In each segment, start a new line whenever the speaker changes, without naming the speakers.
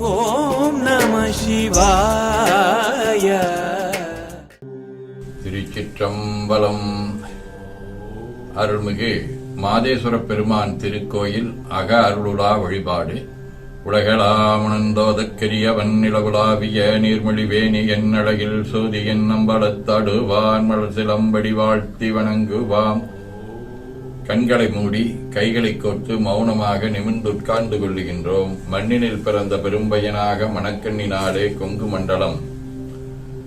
ஓம் நம சிவாய.
திருச்சிற்றம்பலம். அருள்மிகு மாதேஸ்வர பெருமான் திருக்கோயில் அக அருளுலா வழிபாடு. உலகளாமணந்தோதக்கரிய நிலவுலாவிய நீர்மொழிவேணி என் அழகில் சோதி என் நம்பலத்தடுவான் மலர் வாழ்த்தி வணங்குவான் கண்களை மூடி கைகளை கோர்த்து மௌனமாக நிமிர்ந்து உட்கார்ந்து கொள்ளுகின்றோம். மண்ணினில் பிறந்த பெரும்பயனாக மணக்கண்ணி நாடே கொங்கு மண்டலம்.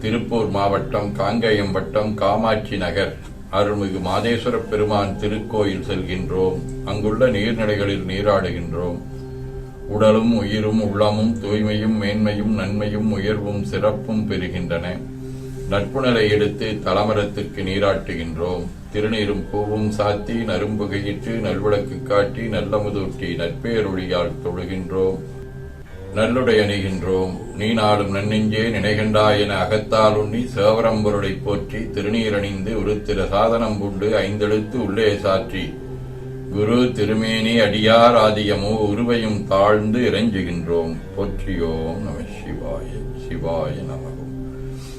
திருப்பூர் மாவட்டம் காங்கயம் வட்டம் காமாட்சி நகர். அருள்மிகு மாதேஸ்வர பெருமான் திருக்கோயில் செல்கின்றோம். அங்குள்ள நீர்நிலைகளில் நீராடுகின்றோம். உடலும் உயிரும் உள்ளமும் தூய்மையும் மேன்மையும் நன்மையும் உயர்வும் சிறப்பும் பெறுகின்றன. நட்புணரை எடுத்து தலமரத்திற்கு நீராட்டுகின்றோம். திருநீரும் பூவும் சாத்தி நரும்புகையிற்று நல்விளக்கு காட்டி நல்லமுதூட்டி நட்பேரொழியால் தொழுகின்றோம். நல்லுடை அணிகின்றோம். நீ நாளும் நன்னெஞ்சே நினைகின்றாய் என அகத்தால் உண்ணி சேவரம்பொருளை போற்றி திருநீரணிந்து உருத்திர சாதனம் பூண்டு ஐந்தெழுத்து உள்ளே சாற்றி. குரு திருமேனி அடியார் ஆதியமோ உருவையும் தாழ்ந்து இறைஞ்சுகின்றோம். போற்றியோம் நம சிவாய சிவாய நம.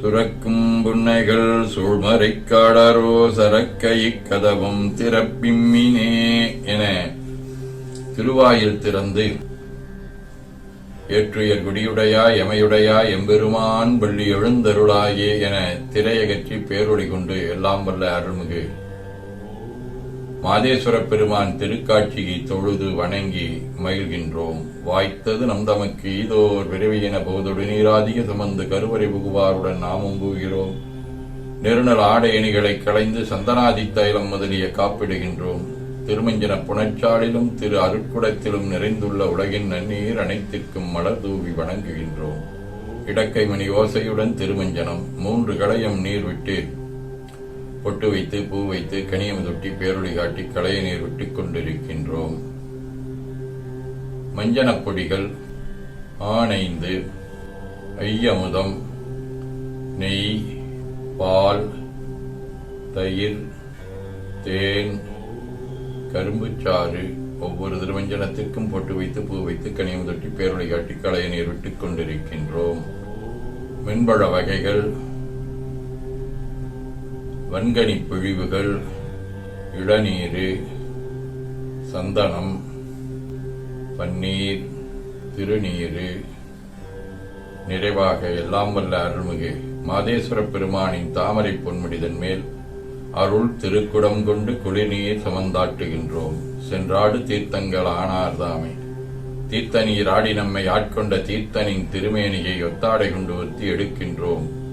சுரக்கும் புன்னைகள் சூழ்மறை காடரோ சரக்கை கதவும் திறப்பிம்மினே என திருவாயில் திறந்து ஏற்றுயர் குடியுடையா எமையுடையா எம்பெருமான் பள்ளி எழுந்தருளாயே என திரையகற்றி பேரொழி கொண்டு எல்லாம் வல்ல அருள்மிகு மாதேஸ்வர பெருமான் திருக்காட்சியை தொழுது வணங்கி மகிழ்கின்றோம். வாய்த்தது நம் தமக்கு. ஈதோர் விரைவியன போதொடு நீராதிக சுமந்து கருவறை புகுவாருடன் நாமும் புகிறோம். நெருநல் ஆடை அணிகளை களைந்து சந்தனாதி தைலம் முதலிய காப்பிடுகின்றோம். திருமஞ்சன புனச்சாலிலும் திரு அருட்குடத்திலும் நிறைந்துள்ள உலகின் நன்னீர் அனைத்திற்கும் மலர் தூவி வணங்குகின்றோம். இடக்கை மணி ஓசையுடன் திருமஞ்சனம். மூன்று களையம் நீர் விட்டு பொட்டு வைத்து பூ வைத்து கனியம் தொட்டி பேரொழி காட்டி களைய நீர் விட்டுக் கொண்டிருக்கின்றோம். மஞ்சனப் பொடிகள் ஆனைந்து ஐயமுதம் நெய் பால் தயிர் தேன் கரும்புச்சாறு ஒவ்வொரு திருமஞ்சனத்திற்கும் பொட்டு வைத்து பூ வைத்து கனியம் தொட்டி பேரொழி காட்டி களைய நீர் விட்டுக் கொண்டிருக்கின்றோம். மென்பழ வகைகள் வன்கனி பிழிவுகள் இளநீரு சந்தனம் பன்னீர் திருநீரு. நிறைவாக எல்லாம் வல்ல அருள்மிகு மாதேஸ்வர பெருமானின் தாமரை பொன்முடிதன் மேல் அருள் திருக்குடம் கொண்டு குளிர்நீர் சமந்தாட்டுகின்றோம். சென்றாடு தீர்த்தங்கள் ஆனார்தாமே. தீர்த்தனீர் ஆடி நம்மை ஆட்கொண்ட தீர்த்தனின் திருமேனியை ஒத்தாடை கொண்டு ஒத்தி எடுக்கின்றோம்.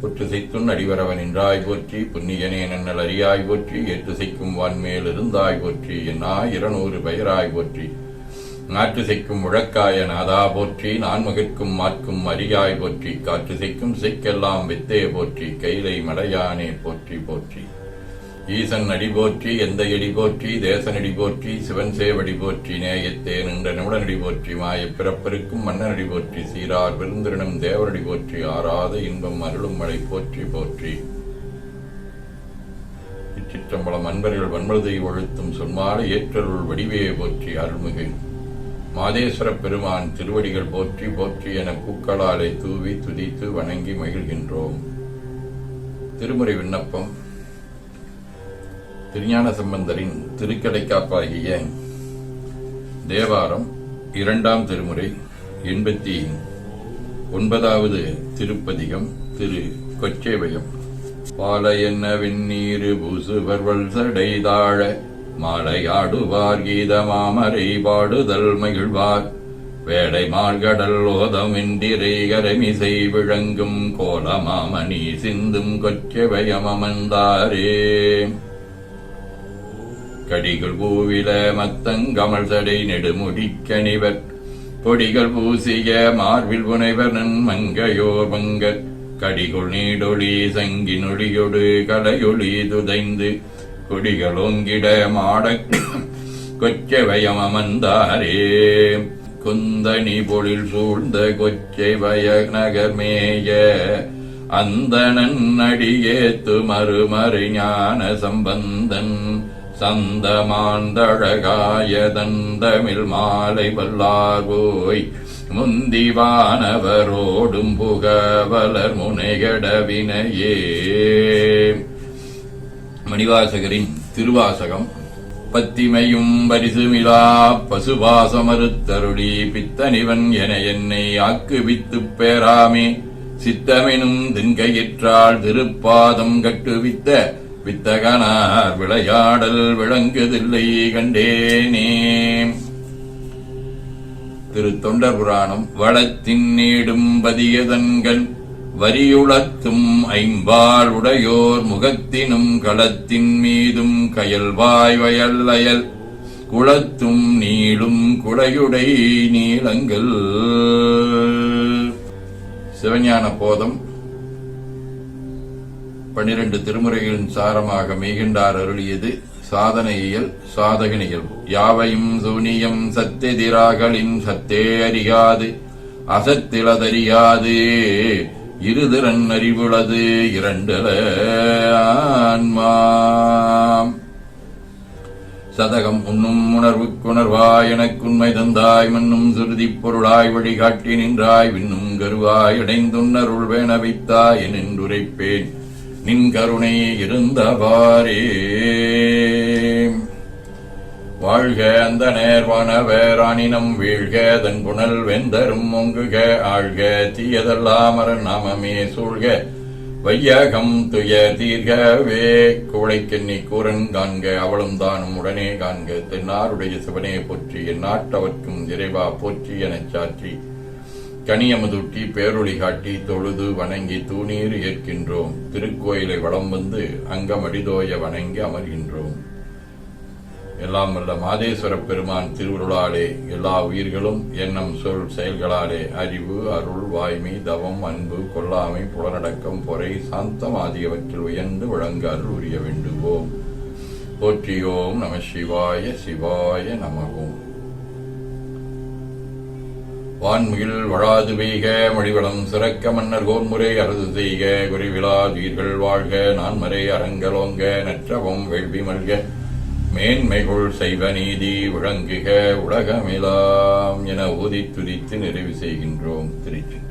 புற்றுசைத்துன் அடிவரவன் என்றாய் போற்றி புண்ணியனே நன்னல் அறியாய் போற்றி ஏற்றுசைக்கும் வான்மேல் இருந்தாய் போற்றி என்னா இருநூறு பெயராய் போற்றி. நாற்று செய்க்கும் முழக்காய நாதா போற்றி நான்மகிற்கும் மாற்கும் அரியாய் போற்றி காற்று செய்க்கும் செய்க்கெல்லாம் வித்தே போற்றி கைலை மடையானே போற்றி போற்றி. ஈசன் அடி போற்றி எந்த எடி போற்றி தேசனடி போற்றி சிவன் சேவடி போற்றி நேயத்தே நின்ற நிமிடனடி போற்றி மாயப் பிறப்பெருக்கும் மன்னனடி போற்றி சீரார் விருந்தினம் தேவரடி போற்றி ஆறாத இன்பம் அருளும் மழை போற்றி போற்றி. இச்சிற்றம்பலம் அன்பர்கள் வன்மழுதை ஒழுத்தும் சொன்மாலை ஏற்றருள் வடிவே போற்றி அருள்மிகு. மாதேஸ்வர பெருமான் திருவடிகள் போற்றி போற்றி என பூக்களாலை தூவி துதித்து வணங்கி மகிழ்கின்றோம். திருமுறை விண்ணப்பம். திருஞான சம்பந்தரின் திருக்கடைக்காப்பாகிய தேவாரம் இரண்டாம் திருமுறை எண்பத்தி ஒன்பதாவது திருப்பதிகம் திரு. கொச்சேவயம். பால என்ன வெந்நீரு பூசுவர்வல் சடைதாழ மாலையாடுவார் கீத மாமரை பாடுதல் மகிழ்வார். வேடை மார்கடல் ஓதமின்றிரை விளங்கும் கோலமாமணி சிந்தும் கொச்சவயமமந்தாரே கடிகள் பூவில மத்தங்கமல் சடை நெடுமுடிக்கணிவர் பொடிகள் பூசிய மார்பில் புனைவர் நன்மங்கையோர் மங்கர் கடிகுள் நீடொளி சங்கி நொடியொடு கலையொளி துதைந்து. கொடிகள் ஓங்கிட மாட கொச்சவயம் அமர்ந்தாரே. குந்தனி பொழில் சூழ்ந்த கொச்சை வய நகமேய அந்த நன்னடியேத்து மறுமறை ஞான சம்பந்தன். சந்தமாந்தழகாய தந்தமிழ் மாலை வல்லார் போய் முந்திவானவரோடும் புகவலர் முனைகடவினையே மணிவாசகரின் திருவாசகம் பத்திமையும் பரிசுமிலா பசுபாசமறுத்தருளி பித்தனிவன் என என்னை ஆக்குவித்துப் பேராமே. சித்தமெனும் தின்கையிற்றால் திருப்பாதம் கட்டுவித்த வித்தகனார் விளையாடல் விளங்குதில்லை கண்டேனே. திரு தொண்டர் புராணம் வளத்தின் நீடும் பதியதன்கள் வரியுளத்தும் ஐம்பால் உடையோர் முகத்தினும் களத்தின் மீதும் கயல்வாய் வயல் அயல் குளத்தும் நீளும் குடையுடை நீளங்கள். சிவஞான போதம் பன்னிரண்டு திருமுறைகளின் சாரமாக மெய்கின்றார் அருளியது சாதனையியல் நிகழ்வு யாவையும் சூனியம் சத்தெதிராகலின் சத்தே அறியாது அசத்திலதறியாது. இருதிறன் அறிவுளது இரண்டல ஆன்மாம். சதகம் உண்ணும் உணர்வுக்குணர்வாய் எனக்குண்மை தந்தாய் மன்னும் சுருதிப் பொருளாய் வழிகாட்டி நின்றாய் விண்ணும் கருவாய் இடைந்துன்னருள் வேணவித்தாய் நின்றுரைப்பேன் நின் கருணை இருந்தவாரே வாழ்க அந்த நேர்வான வேராணினம் வீழ்க தன் புனல் வெந்தரும் ஒங்குக ஆழ்க தீயதல்லாமர நாமமே சூழ்க. வையகம் துய தீர்கவே குவளைக்கெண்ணி கூரன் காண்க அவளும் தானும் உடனே காண்க தென்னாருடைய சிவனே போற்றி என் நாட்டவர்க்கும் இறைவா போற்றி எனச் சாற்றி. கனியமுதுட்டி பேரொழி காட்டி தொழுது வணங்கி தூணீர் ஏற்கின்றோம். திருக்கோயிலை வளம் வந்து அங்கமடிதோய வணங்கி அமர்கின்றோம். எல்லாம் வல்ல மாதேஸ்வர பெருமான் திருவுருளாலே எல்லா உயிர்களும் எண்ணம் சொல் செயல்களாலே அறிவு அருள் வாய்மை தவம் அன்பு கொல்லாமை புலனடக்கம் பொறை சாந்தம் ஆகியவற்றில் உயர்ந்து விளங்க அருள் உரிய வேண்டுவோம். போற்றியோம் நம சிவாய சிவாய நமகோம். வான்மிகில் வழாது பெய்க மழிவளம் சிறக்க மன்னர் கோன்முறை அரசு செய்க குறிவிழா உயிர்கள் வாழ்க நான்மறை அரங்கலோங்க நற்றவம் வேள்வி மல்க. மேன்மைகுள் செய்வ நீதி விளங்குக உலகமிலாம் என ஊதி துதித்து நிறைவு செய்கின்றோம் திருச்சி.